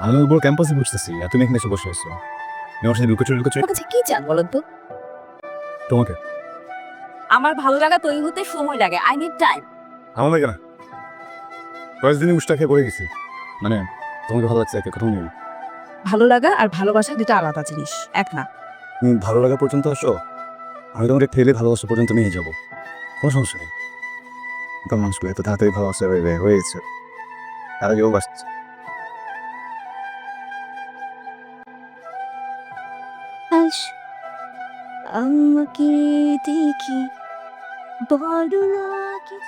আমি ওর ক্যাম্পাসে বুঝতেছি আর তুমি এখানে এসে বসে আছো। আমি ওর সাথে লুকোচুরি লুকোচুরি? আমার কাছে কি চান বলেন তো? তোমাকে? আমার ভালো লাগা তৈরি হতে সময় লাগে আই নিড টাইম আমার লাগে না। কয়েকদিনই উষ্টা খেয়ে পড়ে গেছি। মানে তোমাকে ভালো লাগছে একটা কথা নেই। ভালো লাগা আর ভালোবাসা দুটো আলাদা জিনিস এক না। তুমি ভালো লাগা পর্যন্ত আসো। আমি তোমাকে ঠেলে ভালোবাসা পর্যন্ত নিয়ে যাব। কোনো সমস্যা নেই। তোমার মানুষগুলো এত তাড়াতাড়ি ভালোবাসা হয়ে গেছে তার আগেও বাসছে আমাকে দেখি বড় লাগে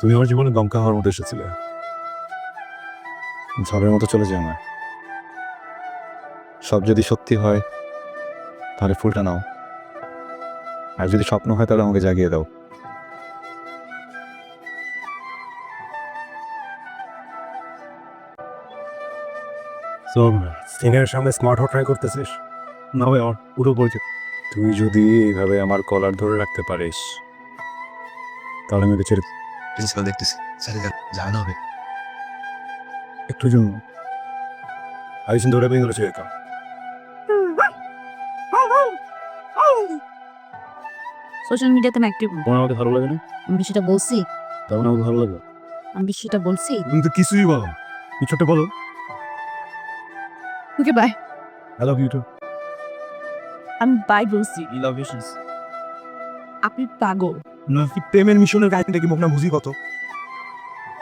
তুমি আমার জীবনে দমকা হওয়ার মতো এসেছিলে ঝড়ের মতো চলে যায় আমার সব যদি সত্যি হয়, তাহলে ফুলটা নাও। আর যদি স্বপ্ন হয়, তাহলে আমাকে জাগিয়ে দাও। সিনের সামনে স্মার্ট হট ট্রাই করতেছিস? না ভাই আমার পুরো পরিচিত তুই যদি এইভাবে আমার কলার ধরে রাখতে পারিস তাহলে আমি ছেড়ে প্রিন্সিপাল দেখতেছি। স্যার জানা হবে। একটু জন্য আইসিন ধরে ভেঙে গেছে একা। সোশ্যাল মিডিয়াতে আমি অ্যাক্টিভ তোমার আমাকে ভালো লাগে না? আমি সেটা বলছি। তখন আমাকে ভালো লাগে। আমি সেটা বলছি। তুমি তো কিছুই বলো কিছু একটা বলো। Okay bye I love you too আমি বাই বলছি লাভ ইউ আপনি পাগল। না কি প্রেমের মিশনের কাহিনীটা কি মুখ না বুঝি কত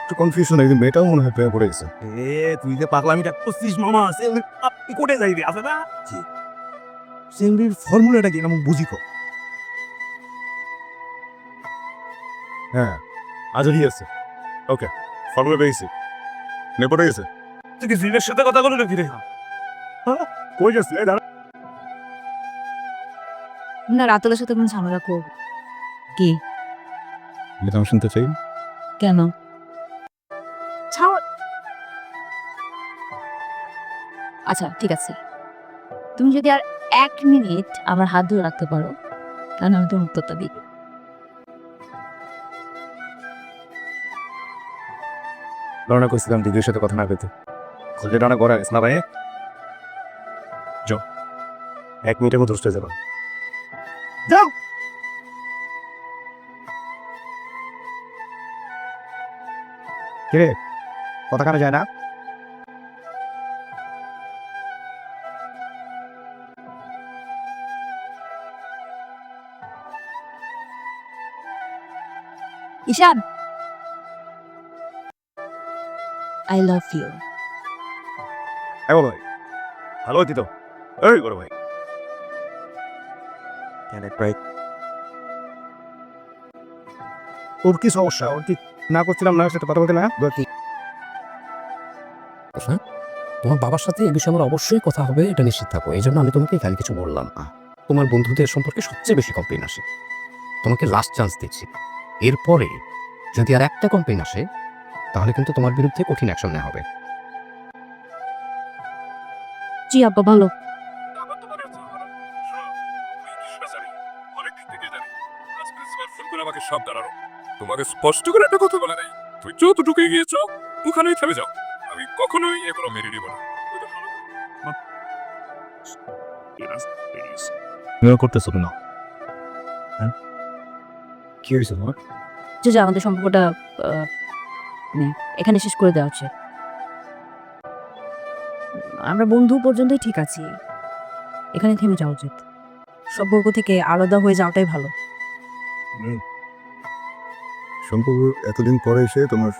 একটু কনফিউশন একদিন মেয়েটাও মনে হয় প্রেমে পড়ে গেছে এ তুই যে পাগলামিটা করছিস মামা সেলরি আপনি কোটে যাইবি? আছে না? সেলরির ফর্মুলাটা কি? না বুঝি কো হ্যাঁ আজই আছে? ওকে ফর্মুলা পেয়েছি। নে পড়ে গেছে। তুই কি জিনের সাথে কথা বলে নাকি রে? কই গেছে দাঁড়া। না রাতুলের সাথে কোনো ঝামেলা করব কি? শুনতে চাই। কেন? আচ্ছা ঠিক আছে। তুমি যদি আর এক মিনিট আমার হাত ধরে রাখতে পারো তাহলে আমি তোমার উত্তরটা দিই। রওনা করছিলাম দিদির সাথে কথা না পেতে খুঁজে টানা করা গেছে না ভাই? এক মিনিটের মধ্যে উঠতে যাব যাও। কিরে কথা কানে যায় না? ঈশান। আই লাভ ইউ হ্যাঁ ভাই। ভালো হতি তো? এই বড় ভাই। কেন ভাই ওর কি সমস্যা? ওর কি না করছিলাম না সাথে কথা বলতে না? কি? হ্যাঁ তোমার বাবার সাথে এই বিষয়ে আমার অবশ্যই কথা হবে এটা নিশ্চিত থাকো। এই জন্য আমি তোমাকে এখানে কিছু বললাম। না তোমার বন্ধুদের সম্পর্কে সবচেয়ে বেশি কমপ্লেন আসে। তোমাকে লাস্ট চান্স দিচ্ছি। এরপরে যদি আর একটা কমপ্লেন আসে তাহলে কিন্তু তোমার বিরুদ্ধে কঠিন অ্যাকশন নেওয়া হবে। জি আব্বা ভালো। আমাকে সব দাঁড়ানো তোমাকে স্পষ্ট করে একটা কথা বলে নাই। তুই যতটুকু গিয়েছ ওখানেই থেমে যাও। আমি কখনোই এগুলো মেনে নিব না। করে-. তুমি করতেছো না হ্যাঁ? কি হয়েছে তোমার যে যে আমাদের সম্পর্কটা আহ, মানে এখানে শেষ করে দেওয়া উচিত আমরা বন্ধু পর্যন্তই ঠিক আছি। এখানে থেমে যাওয়া উচিত। সম্পর্ক থেকে আলাদা হয়ে যাওয়াটাই ভালো। সম্পর্ক এতদিন পরে এসে তোমার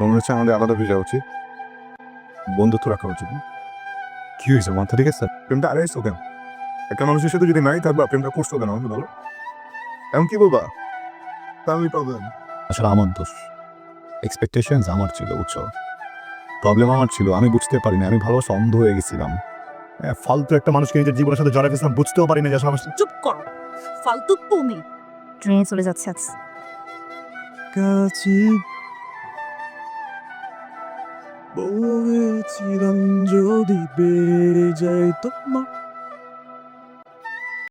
মনে হচ্ছে আমাদের আলাদা যাওয়া উচিত বন্ধুত্ব রাখা উচিত? কি হয়েছে মাথা ঠিক আছে? প্রেমটা আড়াইছো কেন? একটা মানুষের সাথে যদি নাই থাকবা প্রেমটা করছ কেন আমাকে বলো? এমন কি বলবা? আমি প্রবলেম আসলে আমার দোষ। এক্সপেকটেশন আমার ছিল বুঝছ? প্রবলেম আমার ছিল আমি বুঝতে পারিনি আমি ভালোবাসা অন্ধ হয়ে গেছিলাম। হ্যাঁ, ফালতু একটা মানুষকে নিজের জীবনের সাথে জড়াই ফেলছিলাম বুঝতেও পারিনি যে সমস্যা চুপ করো। ফালতু তুমি। ট্রেনে চলে যাচ্ছে আজ। কাছে বলেছিলাম যদি বেড়ে যায় তোমার